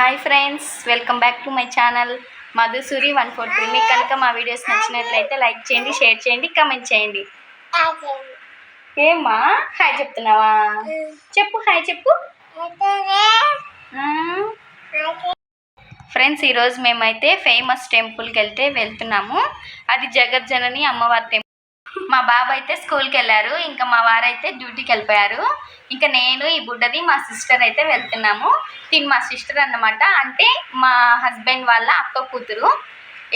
Hi friends welcome back to my channel Madhusuri one four three మీకు కనుక మా videos నచ్చినట్లయితే లైక్ చేయండి షేర్ చేయండి కమెంట్ చేయండి. ఏమ్మా? హాయ్ చెప్తున్నావా? చెప్పు హాయ్ చెప్పు. ఫ్రెండ్స్ ఈరోజు మేమైతే ఫేమస్ టెంపుల్కి వెళ్తే వెళ్తున్నాము. అది జగజ్జనని అమ్మవారి టెంపుల్ మా బాబు అయితే స్కూల్కి వెళ్ళారు ఇంకా మా వారైతే డ్యూటీకి వెళ్ళిపోయారు ఇంకా నేను ఈ బుడ్డది మా సిస్టర్ అయితే వెళ్తున్నాము. తిని మా సిస్టర్ అన్నమాట. అంటే మా హస్బెండ్ వాళ్ళ అక్క కూతురు.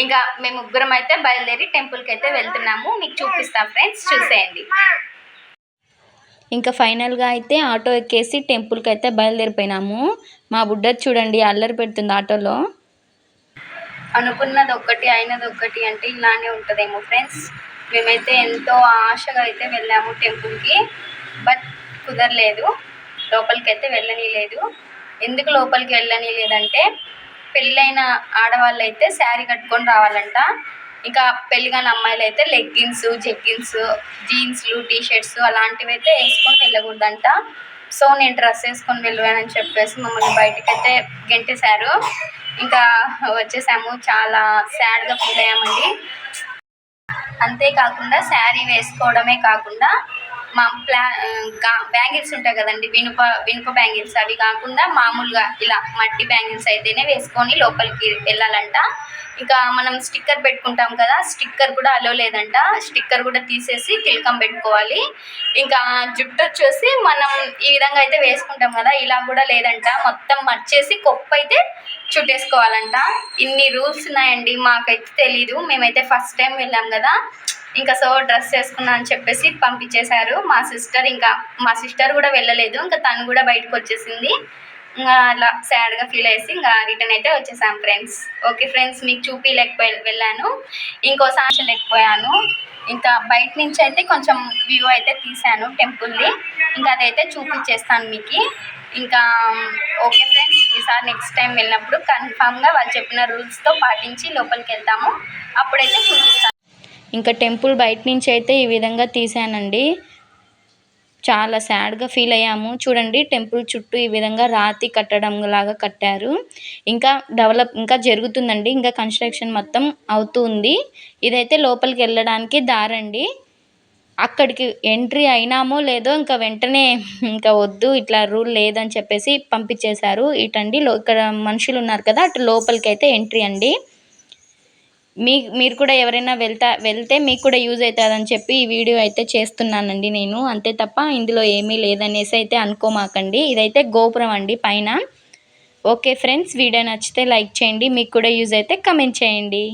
ఇంకా మేము ముగ్గురం అయితే బయలుదేరి టెంపుల్కి అయితే వెళ్తున్నాము. మీకు చూపిస్తాం ఫ్రెండ్స్. చూసేయండి. ఇంకా ఫైనల్గా అయితే ఆటో ఎక్కేసి టెంపుల్కి అయితే బయలుదేరిపోయినాము. మా బుడ్డ చూడండి అల్లరి పెడుతుంది ఆటోలో. అనుకున్నది ఒక్కటి అయినది ఒక్కటి అంటే ఇలానే ఉంటుందేమో ఫ్రెండ్స్. మేమైతే ఎంతో ఆశగా అయితే వెళ్ళాము టెంపుల్కి బట్ కుదరలేదు. లోపలికి అయితే వెళ్ళనీలేదు. ఎందుకు లోపలికి వెళ్ళనీలేదంటే పెళ్ళైన ఆడవాళ్ళు అయితే శారీ కట్టుకొని రావాలంట. ఇంకా పెళ్ళి కాని అమ్మాయిలు అయితే లెగ్గిన్స్ జెగ్గిన్స్ జీన్స్లు టీ షర్ట్స్ అలాంటివి అయితే వేసుకొని వెళ్ళకూడదంట. సో నేను డ్రెస్ వేసుకొని వెళ్ళానని చెప్పేసి మమ్మల్ని బయటకు అయితే గెంటేశారు. ఇంకా వచ్చేసాము. చాలా సాడ్గా ఫీల్ అయ్యామండి. అంతేకాకుండా శారీ వేసుకోవడమే కాకుండా మా ప్లా బ్యాంగిల్స్ ఉంటాయి కదండి వినుప వినుప బ్యాంగిల్స్. అవి కాకుండా మామూలుగా ఇలా మట్టి బ్యాంగిల్స్ అయితేనే వేసుకొని లోపలికి వెళ్ళాలంట. ఇంకా మనం స్టిక్కర్ పెట్టుకుంటాం కదా స్టిక్కర్ కూడా అలో లేదంట. స్టిక్కర్ కూడా తీసేసి తిలకం పెట్టుకోవాలి. ఇంకా జుట్టు వచ్చేసి మనం ఈ విధంగా అయితే వేసుకుంటాం కదా ఇలా కూడా లేదంట. మొత్తం మర్చేసి కొప్పు అయితే చుట్టేసుకోవాలంట. ఇన్ని రూల్స్ ఉన్నాయండి మాకైతే తెలీదు. మేమైతే ఫస్ట్ టైం వెళ్ళాం కదా. ఇంకా సో డ్రెస్ వేసుకున్నా అని చెప్పేసి పంపించేశారు. మా సిస్టర్ ఇంకా మా సిస్టర్ కూడా వెళ్ళలేదు. ఇంకా తను కూడా బయటకు వచ్చేసింది. ఇంకా అలా సాడ్గా ఫీల్ అయ్యేసి ఇంకా రిటర్న్ అయితే వచ్చేసాం ఫ్రెండ్స్. ఓకే ఫ్రెండ్స్ మీకు చూపించలేకపోయి వెళ్ళాను. ఇంకోసారి లేకపోయాను. ఇంకా బయట నుంచి అయితే కొంచెం వ్యూ అయితే తీశాను టెంపుల్ది. ఇంకా అదైతే చూపించేస్తాను మీకు. ఇంకా ఓకే ఫ్రెండ్స్ ఈసారి నెక్స్ట్ టైం వెళ్ళినప్పుడు కన్ఫామ్గా వాళ్ళు చెప్పిన రూల్స్తో పాటించి లోపలికి వెళ్తాము. అప్పుడైతే చూపిస్తాను. ఇంకా టెంపుల్ బయట నుంచి అయితే ఈ విధంగా తీసానండి చాలా సాడ్గా ఫీల్ అయ్యాము. చూడండి టెంపుల్ చుట్టూ ఈ విధంగా రాతి కట్టడం లాగా కట్టారు. ఇంకా డెవలప్ ఇంకా జరుగుతుందండి. ఇంకా కన్స్ట్రక్షన్ మొత్తం అవుతుంది ఇదైతే లోపలికి వెళ్ళడానికి దారండి. అక్కడికి ఎంట్రీ అయినామో లేదో ఇంకా వెంటనే ఇంకా వద్దు ఇట్లా రూల్ లేదని చెప్పేసి పంపించేశారు. ఇటండి ఇక్కడ మనుషులు ఉన్నారు కదా అటు లోపలికి అయితే ఎంట్రీ అండి. మీ మీరు కూడా ఎవరైనా వెళ్తా వెళ్తే మీకు కూడా యూజ్ అవుతుందని చెప్పి ఈ వీడియో అయితే చేస్తున్నానండి నేను. అంతే తప్ప ఇందులో ఏమీ లేదనేసి అయితే అనుకోమాకండి. ఇదైతే గోపురం అండి పైన. ఓకే ఫ్రెండ్స్ వీడియో నచ్చితే లైక్ చేయండి. మీకు కూడా యూజ్ అయితే కమెంట్ చేయండి.